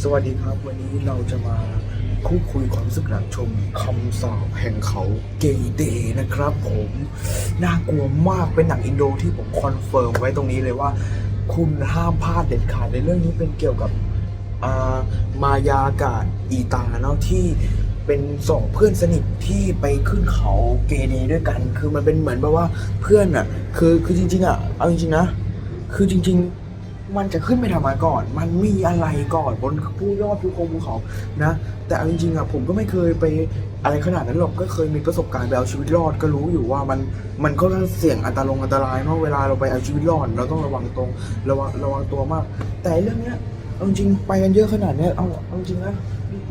สวัสดีครับ วันนี้เราจะมาคู่คุยความรู้สึกหลังชมคำสาปแห่งเขาเกย์เดย์นะครับผมน่ากลัวมากเป็นหนังอินโดที่ผมคอนเฟิร์มไว้ตรงนี้เลยว่า คุณห้ามพลาดเด็ดขาดในเรื่องนี้เป็นเกี่ยวกับามายากาศอีตาเนาะที่เป็นสองเพื่อนสนิทที่ไปขึ้นเขาเกย์เดย์ด้วยกัน คือมันเป็นเหมือนแบบว่าเพื่อนอะคือคือจริงๆอะเอาจริงๆนะ คือจริง ๆ มันจะขึ้นไปทำไมก่อน มันมีอะไรก่อนบนผู้ยอดภูเขาภูเขานะ แต่เอาจริงๆอะผมก็ไม่เคยไปอะไรขนาดนั้นหรอกก็เคยมีประสบการณ์ไปเอาชีวิตรอดก็รู้อยู่ว่ามันมันก็เสี่ยงอันตรายอันตรายเนาะเวลาเราไปเอาชีวิตรอดเราต้องระวังตรงระวังระวังตัวมาก แต่เรื่องเนี้ยเอาจริงๆไปกันเยอะขนาดเนี้ยเอาเอาจริงนะ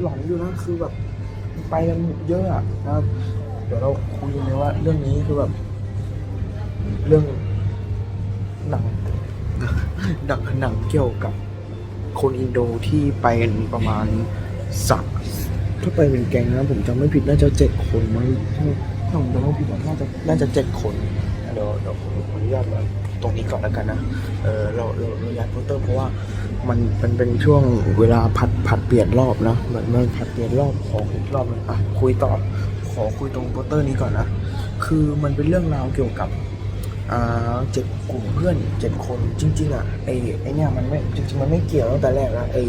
หลอนอยู่นะคือแบบไปกันเยอะอะนะครับเดี๋ยวเราคุยกันเลยว่าเรื่องนี้คือแบบเรื่องหนัง หนังหนังเกี่ยวกับคนอินโดที่ไปประมาณสักถ้าไปเป็นแก๊งนะผมจำไม่ผิดน่าจะเจ็ดคนมั้งถ้าผมจำไม่ผิดน่าจะน่าจะเจ็ดคนเดี๋ยวเดี๋ยวผมขออนุญาตมาตรงนี้ก่อนแล้วกันนะ เออเราเราเราย้ายโปสเตอร์เพราะว่ามันมันเป็นช่วงเวลาผัดผัดเปลี่ยนรอบนะเหมือนมันผัดเปลี่ยนรอบขอคุยรอบนึงอะคุยต่อขอคุยตรงโปสเตอร์นี้ก่อนนะ คือมันเป็นเรื่องราวเกี่ยวกับ เจ็ดกลุ่มเพื่อนเจ็ดคนจริง ๆ อะไอ้ไอ้เนี่ยมันไม่จริงๆมันไม่เกี่ยวตั้งแต่แรกนะไอ้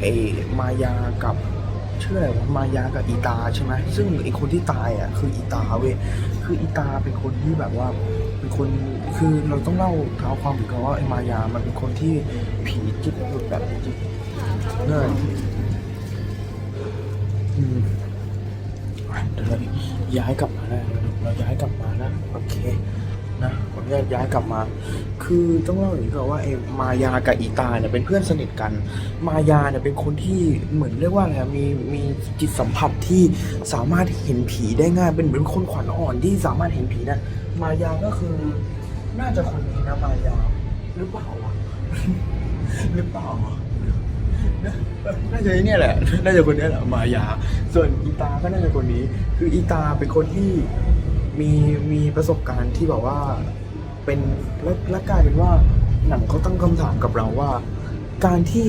ไอ้มายากับชื่ออะไรวะมายากับอีตาใช่ไหมซึ่งไอ้คนที่ตายอะคืออีตาเว้ยคืออีตาเป็นคนที่แบบว่าเป็นคนคือเราต้องเล่าเท้าความถึงกันว่าไอ้มายามันเป็นคนที่ผีจิตหลุดแบบจิตเนี่ยอืมเดี๋ยวเราย้ายกลับมาแล้วเราย้ายกลับมานะโอเค นะผมจะย้ายกลับมา คือต้องเล่าอย่างนี้ก่อนว่าไอ้มายากับอีตาเนี่ยเป็นเพื่อนสนิทกัน มายาเนี่ยเป็นคนที่เหมือนเรียกว่าอะไรมีมีจิตสัมผัสที่สามารถเห็นผีได้ง่ายเป็นเหมือนคนขวัญอ่อนที่สามารถเห็นผีได้มายาก็คือ น่าจะคนนี้นะมายาหรือเปล่าหรือเปล่าน่าจะไอ้เนี่ยแหละ น่าจะคนนี้แหละ มายา ส่วนอีตาก็น่าจะคนนี้ คืออีตาเป็นคนที่ มีมีประสบการณ์ที่แบบว่าเป็นและและกลายเป็นว่าหนังเขาตั้งคำถามกับเราว่า การที่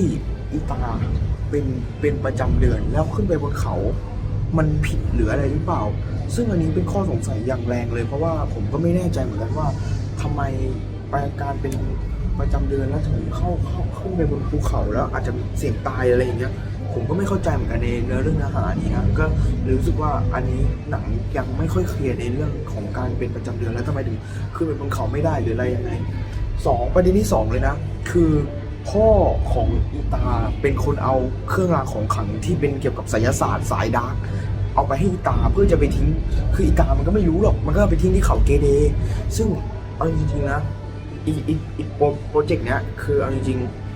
อีตาเป็นเป็นประจำเดือนแล้วขึ้นไปบนเขา มันผิดหรืออะไรหรือเปล่า ซึ่งอันนี้เป็นข้อสงสัยอย่างแรงเลย เพราะว่าผมก็ไม่แน่ใจเหมือนกันว่าทำไมไปการเป็นประจำเดือนแล้วถึงเข้าเข้าขึ้นไปบนภูเขาแล้วอาจจะเสี่ยงตายอะไรอย่างเงี้ย ผมก็ไม่เข้าใจเหมือนกันในเนื้อเรื่องเนื้อหานี้นะก็รู้สึกว่าอันนี้หนังยังไม่ค่อยเคลียร์ในเรื่องของการเป็นประจำเดือนแล้วทำไมถึงขึ้นไปบนเขาไม่ได้หรืออะไรยังไงสองประเด็นที่สองเลยนะ คือพ่อของอีตาเป็นคนเอาเครื่องรางของขลังที่เป็นเกี่ยวกับไสยศาสตร์สายดาร์กเอาไปให้อีตาเพื่อจะไปทิ้ง คืออีตามันก็ไม่รู้หรอกมันก็ไปทิ้งที่เขาเกเดซึ่งเอาจริงๆนะอีอีอีโปรโปรเจกต์เนี้ยคือเอาจริงๆ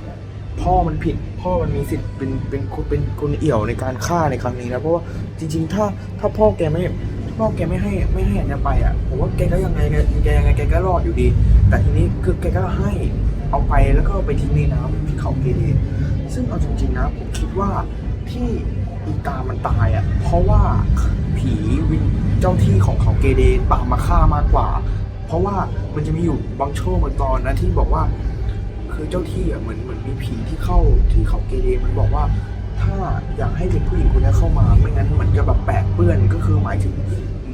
พ่อมันผิด พ่อมันมีสิทธิ์เป็นเป็นเป็นคนเอี่ยวในการฆ่าในครั้งนี้นะเพราะว่าจริง ๆ ถ้าถ้าพ่อแกไม่พ่อแกไม่ให้ไม่ให้อันเนี้ยไปอะผมว่าแกก็ยังไงแกยังไงแกก็รอดอยู่ดี แต่ทีนี้คือแกก็ให้เอาไปแล้วก็ไปทิ้งในน้ำที่เขาเกเรซึ่งเอาจริงๆนะผมคิดว่าที่อีตามันตายอะเพราะว่าผีวิญเจ้าที่ของเขาเกเรตามมาฆ่ามากกว่า เพราะว่ามันจะมีอยู่บางช่วงบางตอนนะที่บอกว่า คือเจ้าที่อะเหมือนเหมือนมีผีที่เข้าที่เขาเกเรมันบอกว่า ถ้าอยากให้เป็นผู้หญิงคนนี้เข้ามา ไม่งั้นมันจะแบบแปะเปื้อนก็คือหมายถึง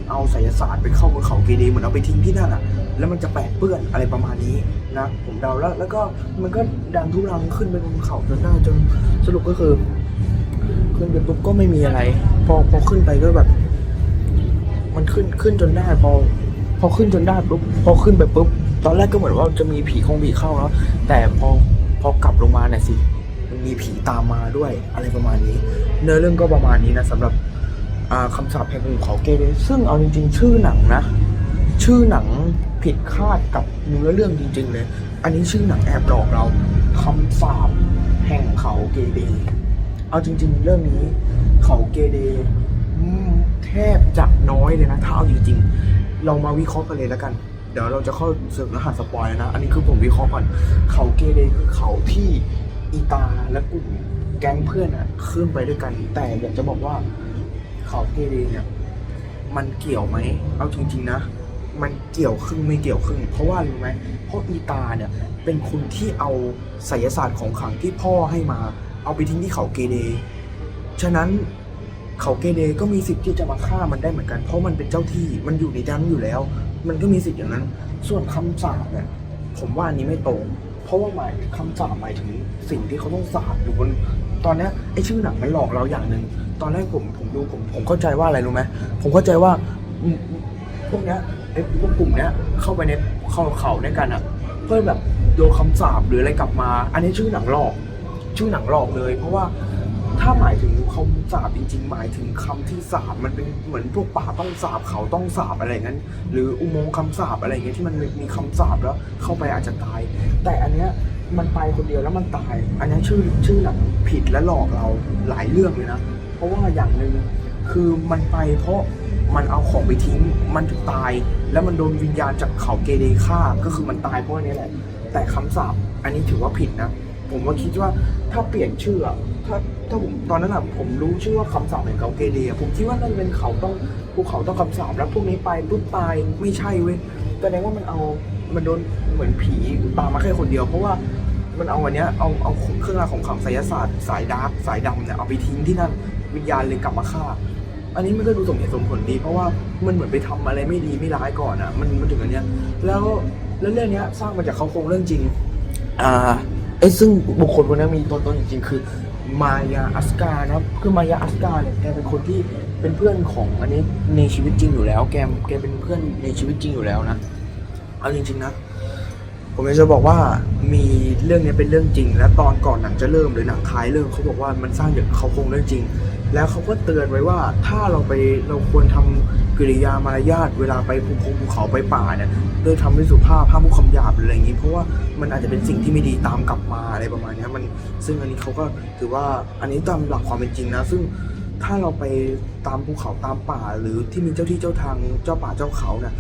เอาไสยศาสตร์ไปเข้าบนเขาเกเรเหมือนเอาไปทิ้งที่นั่นอะ แล้วมันจะแปะเปื้อนอะไรประมาณนี้นะ ผมเดาแล้ว แล้วก็มันก็ดันทุรังขึ้นไปบนเขาจนได้จนสรุปก็คือขึ้นไปปุ๊บก็ไม่มีอะไร พอพอขึ้นไปก็แบบ มันขึ้นขึ้นจนได้พอ พอขึ้นจนได้ปุ๊บพอขึ้นไปปุ๊บ ตอนแรกก็เหมือนว่าจะมีผีคงผีเข้าแล้วแต่พอพอกลับลงมาเนี่ยสิมันมีผีตามมาด้วยอะไรประมาณนี้ เนื้อเรื่องก็ประมาณนี้นะสำหรับคำสาปแห่งภูเขาเกเรซึ่งเอาจริง ๆ ชื่อหนังนะ ชื่อหนังผิดคาดกับเนื้อเรื่องจริง ๆ เลย อันนี้ชื่อหนังแอบหลอกเราคำสาปแห่งเขาเกเรเอาจริง ๆ เรื่องนี้เขาเกเรแทบจะน้อยเลยนะถ้าเอาจริง ๆ เรามาวิเคราะห์กันเลยแล้วกัน ดี๋ยวเราจะเข้าเสริมรหัสสปอยนะ อันนี้คือผมวิเคราะห์ก่อน เขาเกเรคือเขาที่อีตาและกลุ่มแก๊งเพื่อนอะขึ้นไปด้วยกัน แต่อยากจะบอกว่า เขาเกเรเนี่ย มันเกี่ยวไหม เอาจริงๆนะ มันเกี่ยวครึ่งไม่เกี่ยวครึ่ง เพราะว่ารู้ไหม เพราะอีตาเนี่ยเป็นคนที่เอาไสยศาสตร์ของขังที่พ่อให้มา เอาไปทิ้งที่เขาเกเร ฉะนั้น เขาเกเรก็มีสิทธิ์ที่จะมาฆ่ามันได้เหมือนกัน เพราะมันเป็นเจ้าที่มันอยู่ในนั้นอยู่แล้ว มันก็มีสิทธิ์อย่างนั้น ส่วนคำสาปเนี่ยผมว่าอันนี้ไม่ตรงเพราะว่าหมายคำสาปหมายถึงสิ่งที่เขาต้องสาปอยู่บนตอนนี้ไอ้ชื่อหนังมันหลอกเราอย่างหนึ่งตอนแรกผมผมดูผมผมเข้าใจว่าอะไรรู้ไหมผมเข้าใจว่าพวกเนี้ยไอพวกกลุ่มเนี้ยเข้าไปในเข้าเขาในกันอะ เพื่อแบบโดนคำสาปหรืออะไรกลับมา อันนี้ชื่อหนังหลอก ชื่อหนังหลอกเลย เพราะว่า ถ้าหมายถึงคำสาปจริง ๆ หมายถึงคำที่สาปมันเป็นเหมือนพวกป่าต้องสาบเขาต้องสาบอะไรอย่างนั้นหรืออุโมงค์คำสาปอะไรเงี้ยที่มันมีคำสาปแล้วเข้าไปอาจจะตาย แต่อันเนี้ยมันไปคนเดียวแล้วมันตาย อันเนี้ยชื่อชื่อหนังผิดและหลอกเราหลายเรื่องเลยนะ เพราะว่าอย่างหนึ่งคือมันไปเพราะมันเอาของไปทิ้ง มันถึงตาย แล้วมันโดนวิญญาณจากเขาเกเรฆ่าก็คือมันตายเพราะอันนี้แหละ แต่คำสาปอันนี้ถือว่าผิดนะ ผมว่าคิดว่าถ้าเปลี่ยนชื่อ ถ้าถ้าผมตอนนั้นอะผมรู้ชื่อว่าคำสาปเป็นเขาเกเรอะผมคิดว่านั่นเป็นเขาต้องภูเขาต้องคำสาปแล้วพวกนี้ไปปุ๊บตายไม่ใช่เว้ยแสดงว่ามันเอามันโดนเหมือนผีตามมาแค่คนเดียว เพราะว่ามันเอาอันเนี้ยเอาเอาเครื่องรางของขลังไสยศาสตร์สายดาร์กสายดำเนี่ยเอาไปทิ้งที่นั่นวิญญาณเลยกลับมาฆ่า อันนี้มันก็ดูสมเหตุสมผลดี เพราะว่ามันเหมือนไปทำอะไรไม่ดีไม่ร้ายก่อนอะมันมันถึงอันเนี้ยแล้วแล้วเรื่องเนี้ยสร้างมาจากเขาโครงเรื่องจริงอ่าไอ้ซึ่งบุคคลคนนี้มีตัวตนจริงๆคือ มายาอัสกานะครับคือมายาอัสกาเนี่ยแกเป็นคนที่เป็นเพื่อนของอันนี้ในชีวิตจริงอยู่แล้ว แกแกเป็นเพื่อนในชีวิตจริงอยู่แล้วนะเอาจริงๆนะผมอยากจะบอกว่ามีเรื่องนี้เป็นเรื่องจริง และตอนก่อนหนังจะเริ่มหรือหนังท้ายเริ่มเขาบอกว่ามันสร้างจากเขาคงเรื่องจริง แล้วเขาก็เตือนไว้ว่าถ้าเราไปเราควรทำกิริยามารยาทเวลาไปภูภูภูเขาไปป่าเนี่ยโดยทำด้วยสุภาพห้ามพูดคำหยาบอะไรอย่างนี้ เพราะว่ามันอาจจะเป็นสิ่งที่ไม่ดีตามกลับมาอะไรประมาณนี้มันซึ่งอันนี้เขาก็ถือว่าอันนี้ตามหลักความเป็นจริงนะ ซึ่งถ้าเราไปตามภูเขาตามป่า หรือที่มีเจ้าที่เจ้าทางเจ้าป่าเจ้าเขาเนี่ย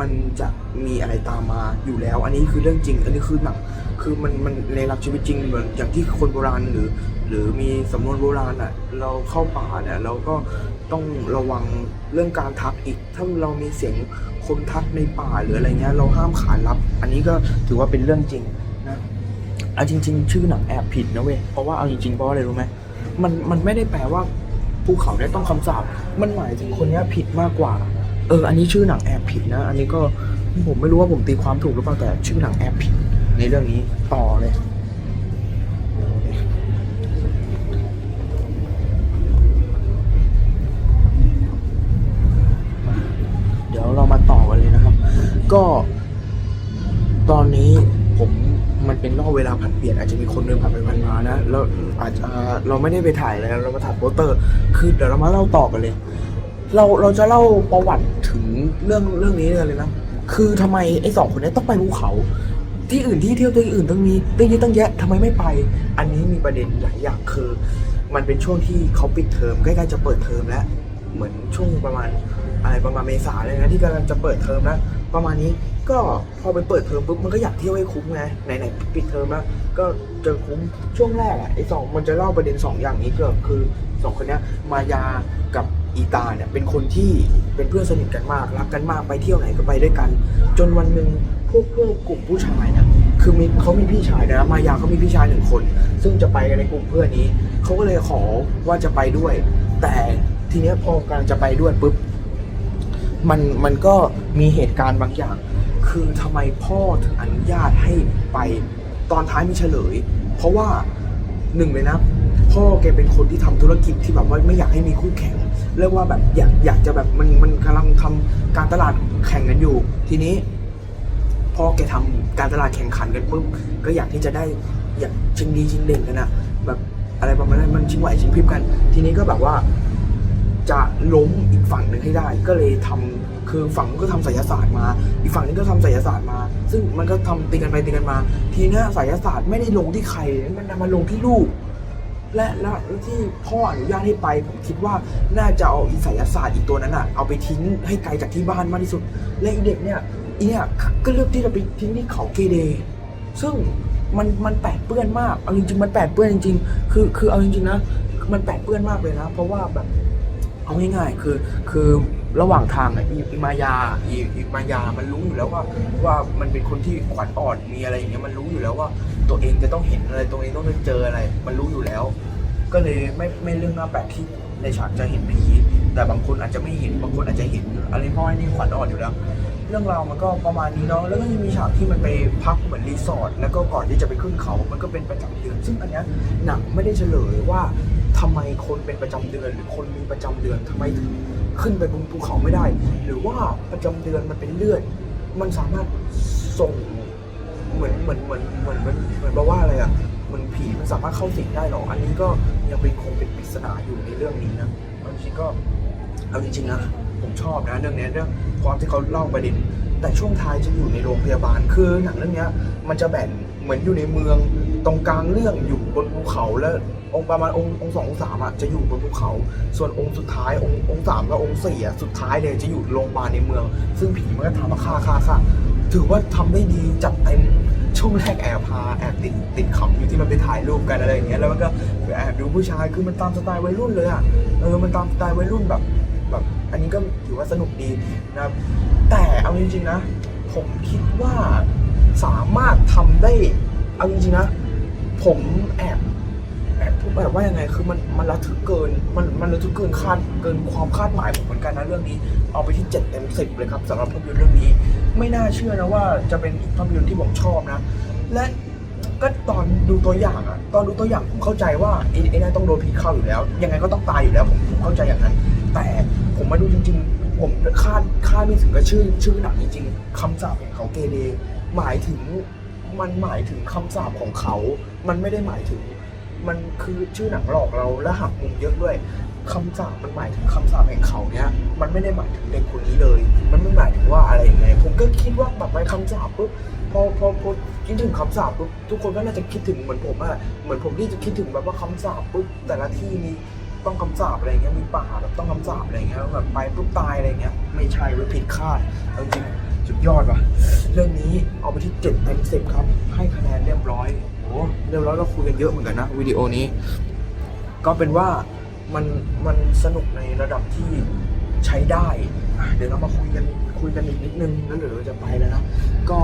มันจะมีอะไรตามมาอยู่แล้ว อันนี้คือเรื่องจริง อันนี้คือหนัง คือมันมันในหลักชีวิตจริงเหมือนอย่างที่คนโบราณหรือ หรือมีสำนวนโบราณอะเราเข้าป่าเนี่ยเราก็ต้องระวังเรื่องการทักอีก ถ้าเรามีเสียงคนทักในป่าหรืออะไรเงี้ยเราห้ามขานรับ อันนี้ก็ถือว่าเป็นเรื่องจริงนะเอาจริง ๆ ชื่อหนังแอบผิดนะเว้ยเพราะว่าเอาจริงๆเพราะอะไรรู้ไหมมันมันไม่ได้แปลว่าภูเขาได้ต้องคำสาปมันหมายถึงคนนี้ผิดมากกว่า เออ อันนี้ชื่อหนังแอบผิดนะ อันนี้ก็ผมไม่รู้ว่าผมตีความถูกหรือเปล่าแต่ชื่อหนังแอบผิด ในเรื่องนี้ต่อเลย เดี๋ยวเรามาต่อกันเลยนะครับ ก็ ตอนนี้ผมมันเป็นรอบเวลาผันเปลี่ยนอาจจะมีคนเดินผ่านไปผ่านมานะแล้วอาจจะเราไม่ได้ไปถ่ายอะไรเรามาถ่ายโปสเตอร์ คือเดี๋ยวเรามาเล่าต่อกันเลย เราเราจะเล่าประวัติถึงเรื่องเรื่องนี้เลยนะคือทำไมไอ้สองคนนี้ต้องไปภูเขา ที่อื่นที่เที่ยวที่อื่นต้องมีตั้งเยอะตั้งแยะทำไมไม่ไป อันนี้มีประเด็นหลายอย่างคือ มันเป็นช่วงที่เขาปิดเทอมใกล้ๆจะเปิดเทอมแล้ว เหมือนช่วงประมาณอะไรประมาณเมษาเลยนะที่กำลังจะเปิดเทอมแล้วประมาณนี้ก็พอไปเปิดเทอมปุ๊บมันก็อยากเที่ยวให้คุ้มไงไหนๆปิดเทอมแล้วก็เจอคุ้มช่วงแรกอะไอ้สองมันจะเล่าประเด็นสองอย่างนี้เก็คือสองคนนี้มายากับ อีตาเนี่ยเป็นคนที่เป็นเพื่อนสนิทกันมากรักกันมากไปเที่ยวไหนก็ไปด้วยกัน จนวันหนึ่งพวกเพื่อนกลุ่มผู้ชายเนี่ยคือมีเขามีพี่ชายนะมายาเขามีพี่ชายหนึ่งคน ซึ่งจะไปกันในกลุ่มเพื่อนนี้เขาก็เลยขอว่าจะไปด้วย แต่ทีเนี้ยพอกำลังจะไปด้วยปุ๊บมันมันก็มีเหตุการณ์บางอย่าง คือทำไมพ่อถึงอนุญาตให้ไปตอนท้ายมีเฉลย เพราะว่าหนึ่งเลยนะ พ่อแกเป็นคนที่ทำธุรกิจที่แบบว่าไม่อยากให้มีคู่แข่ง เรียกว่าแบบอยากอยากจะแบบมันมันกำลังทำการตลาดแข่งกันอยู่ ทีนี้ พอแกทำการตลาดแข่งขันกันปุ๊บก็อยากที่จะได้อยากชิงดีชิงเด่นกันอะแบบอะไรประมาณนั้นมันชิงไหวชิงพริบกัน ทีนี้ก็แบบว่า จะล้มอีกฝั่งหนึ่งให้ได้ ก็เลยทำคือฝั่งนู้นก็ทำไสยศาสตร์มา อีกฝั่งนึงก็ทำไสยศาสตร์มา ซึ่งมันก็ทำตีกันไปตีกันมา ทีเนี้ยไสยศาสตร์ไม่ได้ลงที่ใครมันนำมาลงที่ลูก และและที่พ่ออนุญาตให้ไป ผมคิดว่าน่าจะเอาอีไสยศาสตร์อีกตัวนั้นอะเอาไปทิ้งให้ไกลจากที่บ้านมากที่สุด และอีเด็กเนี่ยอีเนี่ยก็เลือกที่จะไปทิ้งที่เขาเกเรซึ่งมันมันแปดเปื้อนมากเอาจริงๆมันแปดเปื้อนจริง ๆ คือคือเอาจริงๆนะมันแปดเปื้อนมากเลยนะ เพราะว่าแบบเอาง่ายๆคือคือระหว่างทางอะอีมายาอีอีมายามันรู้อยู่แล้วว่าว่ามันเป็นคนที่ขวัญอ่อนมีอะไรอย่างเงี้ยมันรู้อยู่แล้วว่า ตัวเองจะต้องเห็นอะไรตัวเองต้องเจออะไร มันรู้อยู่แล้ว ก็เลยไม่ไม่เรื่องน่าแปลกที่ในฉากจะเห็นผีแต่บางคนอาจจะไม่เห็นบางคนอาจจะเห็นอะไรพราะไอ้นี่ขวัญอ่อนอยู่แล้วเรื่องราวมันก็ประมาณนี้เนาะแล้วก็จะมีฉากที่มันไปพักเหมือนรีสอร์ทแล้วก็ก่อนที่จะไปขึ้นเขา มันก็เป็นประจำเดือน ซึ่งอันเนี้ยหนังไม่ได้เฉลยว่าทำไมคนเป็นประจำเดือน หรือคนมีประจำเดือนทำไมถึงขึ้นไปบนภูเขาไม่ได้ หรือว่าประจำเดือนมันเป็นเลือด มันสามารถส่ง เหมือนเหมือนเหมือนเหมือนเหมือนเหมือนแปลว่าอะไรอะเหมือนผีมันสามารถเข้าสิงได้หรอ อันนี้ก็ยังเป็นคงเป็นปริศนาอยู่ในเรื่องนี้นะบางทีก็เอาจริงๆนะผมชอบนะเรื่องนี้เรื่องความที่เขาเล่าประเด็น แต่ช่วงท้ายจะอยู่ในโรงพยาบาลคือหนังเรื่องนี้มันจะแบ่งเหมือนอยู่ในเมืองตรงกลางเรื่องอยู่บนภูเขาแล้วองค์ประมาณองค์องสององสามอะจะอยู่บนภูเขา ส่วนองค์สุดท้ายองค์องสามกับองค์สี่อะสุดท้ายเลยจะอยู่โรงพยาบาลในเมือง ซึ่งผีมันก็ทำมาฆ่าฆ่าฆ่า ถือว่าทำได้ดีจัดเต็มช่วงแรกแอบพาแอบติดติดขำอยู่ที่มันไปถ่ายรูปกันอะไรอย่างเงี้ยแล้วมันก็แอบดูผู้ชายคือมันตามสไตล์วัยรุ่นเลยอะเออมันตามสไตล์วัยรุ่นแบบแบบอันนี้ก็ถือว่าสนุกดีนะครับแต่เอาจริงๆนะ ผมคิดว่าสามารถทำได้เอาจริงๆนะ ผมแอบแอบพูดแบบว่ายังไงคือมันมันระทึกเกินมันมันระทึกเกินคาดเกินความคาดหมายผมเหมือนกันนะเรื่องนี้ เอาไปที่7เต็มสิบเลยครับสำหรับภาพยนตร์เรื่องนี้ ไม่น่าเชื่อนะว่าจะเป็นภาพยนตร์ที่ผมชอบนะ และก็ตอนดูตัวอย่างอะตอนดูตัวอย่างผมเข้าใจว่าไอ้ไอ้นั่ต้องโดนผีเข้าอยู่แล้ว ยังไงก็ต้องตายอยู่แล้วผมผมเข้าใจอย่างนั้น แต่ผมมาดูจริง ๆ ผมคาดคาดไม่ถึงกับชื่อ ชื่อหนังจริงๆคำสาปของเขาเกเรหมายถึงมันหมายถึงคำสาปของเขา มันไม่ได้หมายถึง มันคือชื่อหนังหลอกเราและหักมุมเยอะด้วยคำสาปมันหมายถึงคำสาปแห่งเขาเนี้ยมันไม่ได้หมายถึงเด็กคนนี้เลย มันไม่หมายถึงว่าอะไร ก็คิดว่าแบบไปคำสาปปุ๊บพอพอพอคิดถึงคำสาปปุ๊บทุกคนก็น่าจะคิดถึงเหมือนผมอะเหมือนผมที่จะคิดถึงแบบว่าคำสาปปุ๊บแต่ละที่มีต้องคำสาปอะไรเงี้ยมีป่าแบบต้องคำสาปอะไรเงี้ยแบบไปปุ๊บตายอะไรเงี้ยไม่ใช่เว้ยผิดคาดจริงสุดยอดว่ะเรื่องนี้เอาไปที่เจ็ดเต็มสิบครับ ให้คะแนนเรียบร้อยโอ้เรียบร้อยเราคุยกันเยอะเหมือนกันนะวิดีโอนี้ ก็เป็นว่ามันมันสนุกในระดับที่ใช้ได้ เดี๋ยวเรามาคุยกัน คุยกันอีกนิดนึงแล้วเดี๋ยวเราจะไปแล้วนะก็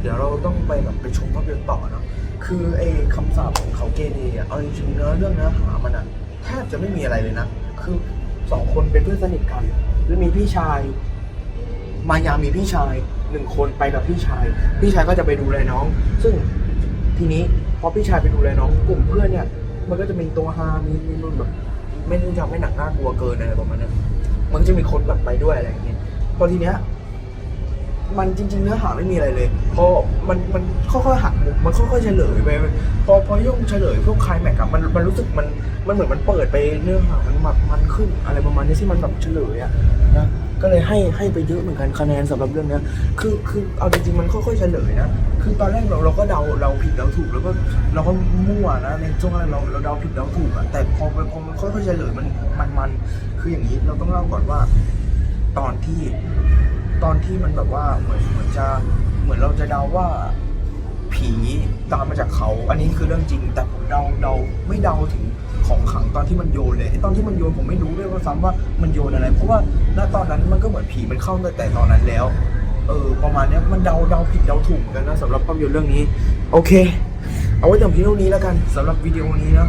เดี๋ยวเราต้องไปแบบไปชมภาพยนตร์ต่อเนาะคือไอ้คำสาปของเขาเกเรอะเอาจริงๆเนื้อเรื่องเนื้อหามันอะแทบจะไม่มีอะไรเลยนะ คือสองคนเป็นเพื่อนสนิทกันแล้วมีพี่ชาย มายามีพี่ชายหนึ่งคนไปกับพี่ชาย พี่ชายก็จะไปดูแลน้อง ซึ่งทีนี้พอพี่ชายไปดูแลน้องกลุ่มเพื่อนเนี่ย มันก็จะมีตัวฮามีมีรุ่นแบบไม่ได้ทำให้หนักน่ากลัวเกินอะไรประมาณนั้นมันจะมีคนแบบไปด้วยอะไรอย่างเงี้ย อทีเนี้ยมันจริง ๆ เนื้อหาไม่มีอะไรเลย พอมันมันค่อยๆหักมุมมันค่อยๆเฉลยไปพอพอย่งเฉลยพวกคลายแม็กอะมันมันรู้สึกมันมันเหมือนมันเปิดไปเนื้อหามันแบบมันขึ้นอะไรประมาณนี้ที่มันแบบเฉลยอะนะก็เลยให้ให้ไปเยอะเหมือนกันคะแนนสำหรับเรื่องเนี้ยคือคือเอาจริงๆมันค่อยๆเฉลยนะคือตอนแรกเราเราก็เดาเราผิดเราถูกแล้วก็เราก็มั่วนะในช่วงแรกเราเราเดาผิดเดาถูกอะแต่พอพอมันค่อยๆเฉลยมันมันมันคืออย่างนี้เราต้องเล่าก่อนว่า ตอนที่ตอนที่มันแบบว่าเหมือนเหมือนจะเหมือนเราจะเดาว่าผีตามมาจากเขา อันนี้คือเรื่องจริง แต่ผมเดาเดาไม่เดาถึงของขังตอนที่มันโยนเลยไอ้ตอนที่มันโยนผมไม่รู้ด้วยว่าซ้ำว่ามันโยนอะไร เพราะว่าณตอนนั้นมันก็เหมือนผีมันเข้าตั้งแต่ตอนนั้นแล้ว เออ ประมาณเนี้ยมันเดาเดาผิดเดาถูกเหมือนกันนะสำหรับภาพยนตร์เรื่องนี้ โอเค เอาไว้แต่เพียงเท่านี้แล้วกันสำหรับวิดีโอนี้นะ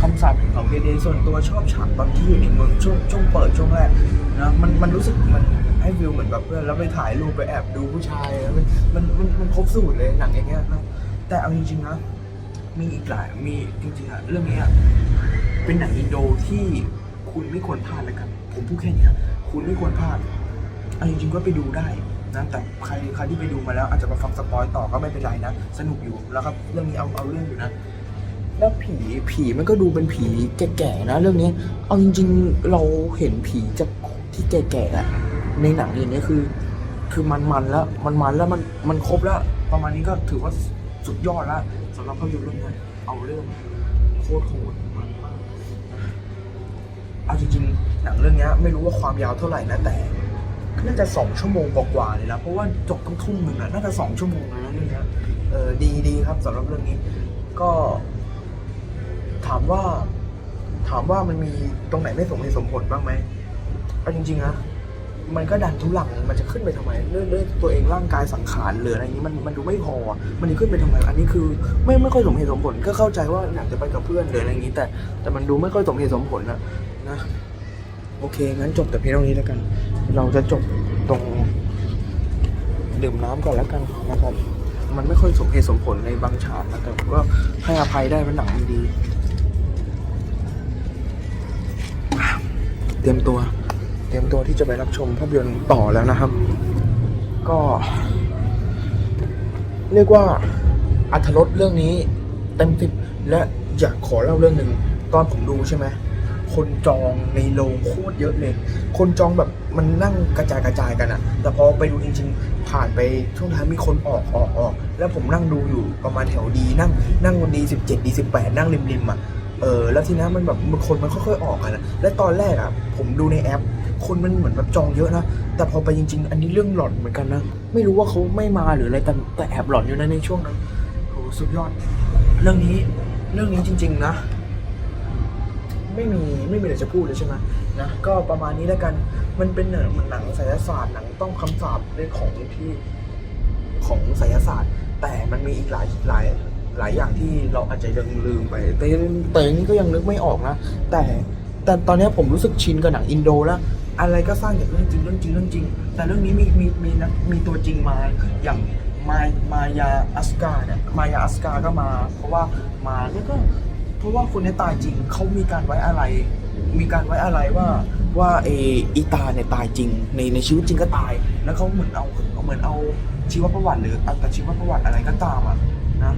คำศัพท์ของเดเดส่วนตัวชอบฉากตอนที่อยู่ในเมืองช่วงช่วงเปิดช่วงแรกนะมันมันรู้สึกมันให้วิวเหมือนแบบเพื่อนแล้วไปถ่ายรูปไปแอบดูผู้ชายแล้วมันมันมันมันครบสูตรเลยหนังอย่างเงี้ยนะแต่เอาจริงๆนะมีอีกหลายมีจริงๆอะเรื่องนี้เป็นหนังอินโดที่คุณไม่ควรพลาดแล้วกันผมพูดแค่นี้คุณไม่ควรพลาดเอาจริงๆก็ไปดูได้นะแต่ใครใครที่ไปดูมาแล้วอาจจะมาฟังสปอยต่อก็ไม่เป็นไรนะ สนุกอยู่แล้วครับเรื่องนี้เอาเอาเรื่องอยู่นะ แล้วผีผีมันก็ดูเป็นผีแก่ๆนะ เรื่องนี้เอาจริงๆเราเห็นผีจากที่แก่ๆอะในหนังอย่างนี้คือ คือมันๆแล้วมันๆแล้วมันมันครบแล้ว ประมาณนี้ก็ถือว่าสุดยอดแล้วสำหรับภาพยนตร์เรื่องนี้เอาเรื่องโคตรโหดมันมากเอาจริงๆหนังเรื่องนี้ไม่รู้ว่าความยาวเท่าไหร่นะแต่น่าจะสองชั่วโมงกว่าๆเลยนะเพราะว่าจบตั้งทุ่มหนึ่งอะน่าจะสองชั่วโมงนะเรื่องนี้เออดีดีครับสำหรับเรื่องนี้ก็ ถามว่า ถามว่ามันมีตรงไหนไม่สมเหตุสมผลบ้างไหมเอาจริงๆนะมันก็ดันทุลังมันจะขึ้นไปทำไมเรื่องเรื่องตัวเองร่างกายสังขารหรืออะไรอย่างนี้มันมันดูไม่พอ มันจะขึ้นไปทำไมอันนี้คือ ไม่ไม่ค่อยสมเหตุสมผลก็เข้าใจว่าอยากจะไปกับเพื่อนหรืออะไรอย่างนี้ แต่แต่มันดูไม่ค่อยสมเหตุสมผลนะนะโอเคงั้นจบแต่เพียงเท่านี้แล้วกัน เราจะจบตรงดื่มน้ำก่อนแล้วกันนะครับ มันไม่ค่อยสมเหตุสมผลในบางฉากนะแต่ผมก็ให้อภัยได้มันหนังมันดี รียมตัว เตรียมตัวที่จะไปรับชมภาพยนตร์ต่อแล้วนะครับ ก็ เรียกว่าอัธรสเรื่องนี้เต็มสิบและอยากขอเล่าเรื่องหนึ่งตอนผมดูใช่ไหมคนจองในโรงโคตรเยอะเลย คนจองแบบมันนั่งกระจายกระจายกันอะแต่พอไปดูจริง ๆ ผ่านไปช่วงท้ายมีคนออกออกออก แล้วผมนั่งดูอยู่ประมาณแถวดีนั่งนั่งวันดีสิบเจ็ดดีสิบแปดนั่งริมริมๆอะ เออแล้วทีนั้นมันแบบมันคนมันค่อยๆออกกันะและตอนแรกอะผมดูในแอป คนมันเหมือนแบบจองเยอะนะแต่พอไปจริง ๆ อันนี้เรื่องหลอนเหมือนกันนะไม่รู้ว่าเขาไม่มาหรืออะไรแต่แต่แอบหลอนอยู่นะในช่วงนั้นโหสุดยอด เรื่องนี้เรื่องนี้จริง ๆ นะ ไม่มีไม่มีอะไรจะพูดเลยใช่ไหมนะก็ประมาณนี้แล้วกันมันเป็นเหมือนหนังไสยศาสตร์หนังต้องคำสาปเรื่องของที่ของไสยศาสตร์ แต่มันมีอีกหลายหลาย หลายอย่างที่เราอาจจะยังลืมไปแต่แต่นี้ก็ยังนึกไม่ออกนะ แต่แต่ตอนนี้ผมรู้สึกชินกับหนังอินโดแล้วอะไรก็สร้างจากเรื่องจริงเรื่องจริงเรื่องจริง แต่เรื่องนี้มีมีมีนะมีตัวจริงมาอย่างมามายาอัสกาเนี่ยมายาอัสกาก็มา เพราะว่ามาแล้วก็เพราะว่าคนนี้ตายจริงเขามีการไว้อะไร มีการไว้อะไรว่าว่าเออีตาเนี่ยตายจริง ในในชีวิตจริงก็ตาย แล้วเขาเหมือนเอาเหมือนเอาชีวประวัติหรืออัตชีวประวัติอะไรก็ตามอะนะ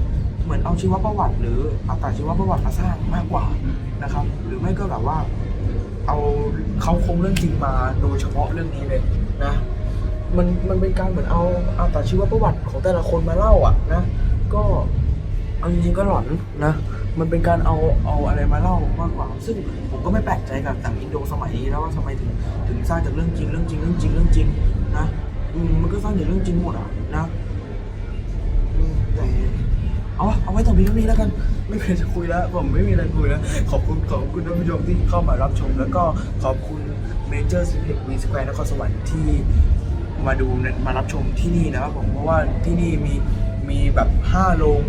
เหมือนเอาชีวประวัติ หรืออัตชีวประวัติมาสร้างมากกว่านะครับ หรือไม่ก็แบบว่า เอาเขาคงเรื่องจริงมาโดยเฉพาะเรื่องนี้เลยนะมันมันเป็นการเหมือนเอาอัตชีวประวัติของแต่ละคนมาเล่าอะนะก็เอาจริงๆก็หลอนนะมันเป็นการเอาเอาอะไรมาเล่ามากกว่า ซึ่งผมก็ไม่แปลกใจกับหนังอินโดสมัยนี้แล้วว่าทำไมถึงถึงสร้างจากเรื่องจริงเรื่องจริงเรื่องจริงเรื่องจริงนะมันก็สร้างจากเรื่องจริงหมดอะนะ เอาวะเอาไว้ตรงนี้ตรงนี้แล้วกัน ไม่เคยจะคุยแล้วผมไม่มีอะไรคุยแล้วขอบคุณขอบคุณท่านผู้ชมที่เข้ามารับชม แล้วก็ขอบคุณเมเจอร์ซิเ e กวีสแควร์นครสวรรค์ที่มาดูมารับชมที่นี่นะครับผมเพราะว่าที่นี่มีมีแบบ5โรง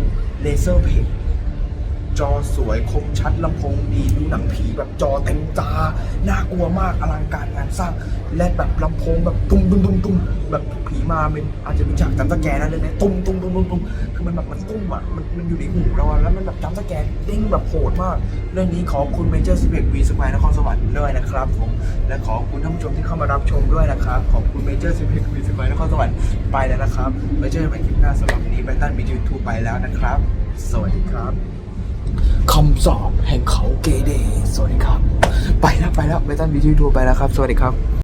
เลเซอร์เพจ จอสวยคมชัดลำโพงดีดูหนังผีแบบจอเต็มตาน่ากลัวมากอลังการงานสร้าง และแบบลำโพงแบบตุ้มตุ้มตุ้มตุ้มแบบผีมาเป็นอาจจะมีฉากจำสแกนนะเรื่องนี้ตุ้มตุ้มตุ้มตุ้มตุ้มคือมันแบบมันตุ้มอะมันมันอยู่ในหูเราอะแล้วมันแบบจำสแกนเด้งแบบโหดมาก เรื่องนี้ขอบคุณเมเจอร์สเปกวีสควร์นครสวรรค์ด้วยนะครับผมและขอบคุณท่านผู้ชมที่เข้ามารับชมด้วยนะครับขอบคุณเมเจอร์สเปกวีสควร์นครสวรรค์ไปแล้วนะครับไว้เจอกันใหม่คลิปหน้าสำหรับวันนี้ไบตันบีทูทูไปแล้วนะครับ สวัสดีครับ คำสอบแห่งเขาเกเดสวัสดีครับ ไปแล้วไปแล้วไบตันบีทูทูไปแล้วครับ สวัสดีครับ